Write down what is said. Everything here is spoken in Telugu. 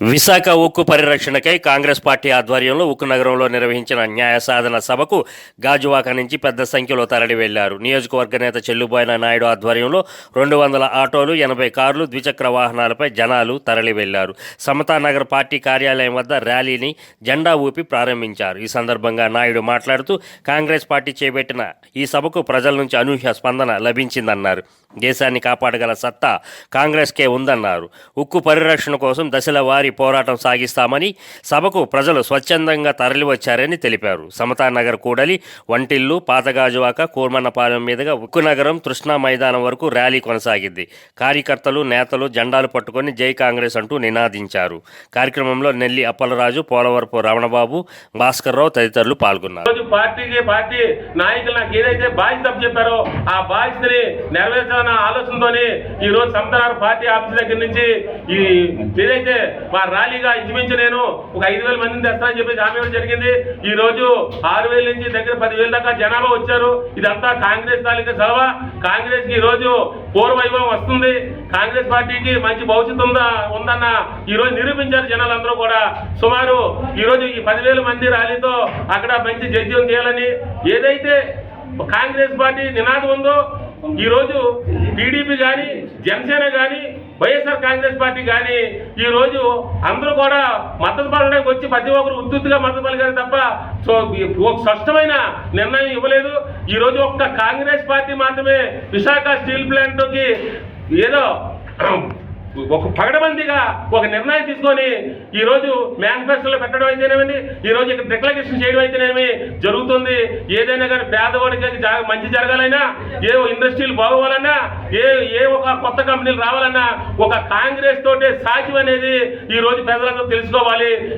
విశాఖ ఉక్కు పరిరక్షణకై కాంగ్రెస్ పార్టీ ఆధ్వర్యంలో ఉక్కు నగరంలో నిర్వహించిన న్యాయ సాధన సభకు గాజువాక నుంచి పెద్ద సంఖ్యలో తరలి వెళ్ళారు. నియోజకవర్గ నేత చెల్లుబోయిన నాయుడు ఆధ్వర్యంలో రెండు వందల ఆటోలు ఎనభై కార్లు ద్విచక్ర వాహనాలపై జనాలు తరలి వెళ్ళారు. సమతానగర్ పార్టీ కార్యాలయం వద్ద ర్యాలీని జెండా ఊపి ప్రారంభించారు. ఈ సందర్భంగా నాయుడు మాట్లాడుతూ కాంగ్రెస్ పార్టీ చేపట్టిన ఈ సభకు ప్రజల నుంచి అనూహ్య స్పందన లభించిందన్నారు. దేశాన్ని కాపాడగల సత్తా కాంగ్రెస్కే ఉందన్నారు. ఉక్కు పరిరక్షణ కోసం దశల వారి పోరాటం సాగిస్తామని సభకు ప్రజలు స్వచ్ఛందంగా తరలివచ్చారని తెలిపారు. సమతానగర్ కూడలి వంటిల్లు పాతగాజువాక కూర్మన్నపాలెం మీదుగా ఉక్కు నగరం మైదానం వరకు ర్యాలీ కొనసాగింది. కార్యకర్తలు నేతలు జెండాలు పట్టుకొని జై కాంగ్రెస్ అంటూ నినాదించారు. కార్యక్రమంలో నెల్లి అప్పలరాజు పోలవరపు రమణబాబు భాస్కర్రావు తదితరులు పాల్గొన్నారు. పార్టీకి పార్టీ నాయకులు నాకు ఏదైతే బాధ్యత చెప్పారో ఆ బాధ్యతని నెరవేర్చాలన్న ఆలోచనతోనే ఈ రోజు సంతనారు పార్టీ ఆఫీస్ దగ్గర నుంచి ఈ ఏదైతే మా ర్యాలీగా ఇంచుమించు నేను ఒక ఐదు వేల మందిని తెస్తానని చెప్పేసి హామీ ఇవ్వడం జరిగింది. ఈ రోజు ఆరు వేల నుంచి దగ్గర పదివేల దాకా జనాభా వచ్చారు. ఇదంతా కాంగ్రెస్ తాలూకా సలవా. కాంగ్రెస్ ఈ రోజు పూర్వవైభవం వస్తుంది. కాంగ్రెస్ పార్టీకి మంచి భవిష్యత్తు ఉందా ఉందన్న ఈ రోజు నిరూపించారు జనాలందరూ కూడా. సుమారు ఈ రోజు ఈ పదివేల మంది ర్యాలీతో అక్కడ మంచి జడ్జ్యం చేయాలని ఏదైతే కాంగ్రెస్ పార్టీ నినాదం ఉందో ఈరోజు టీడీపీ కానీ జనసేన కానీ వైఎస్ఆర్ కాంగ్రెస్ పార్టీ కానీ ఈ రోజు అందరూ కూడా మద్దతు పలకడానికి వచ్చి ప్రతి ఒక్కరు ఉత్తుగా మద్దతు పలికారు తప్ప సో ఒక స్పష్టమైన నిర్ణయం ఇవ్వలేదు. ఈరోజు ఒక్క కాంగ్రెస్ పార్టీ మాత్రమే విశాఖ స్టీల్ ప్లాంట్కి ఏదో ఒక పగడబందిగా ఒక నిర్ణయం తీసుకొని ఈరోజు మేనిఫెస్టోలో పెట్టడం అయితేనేమి? ఈరోజు ఇక్కడ డిక్లరేషన్ చేయడం అయితేనేమి? జరుగుతుంది. ఏదైనా కానీ పేదవాడికి మంచి జరగాలన్నా ఏ ఇండస్ట్రీలు బాగోవాలన్నా ఏ ఏ ఒక కొత్త కంపెనీలు రావాలన్నా ఒక కాంగ్రెస్ తోటే సాధ్యం అనేది ఈరోజు ప్రజలందరూ తెలుసుకోవాలి.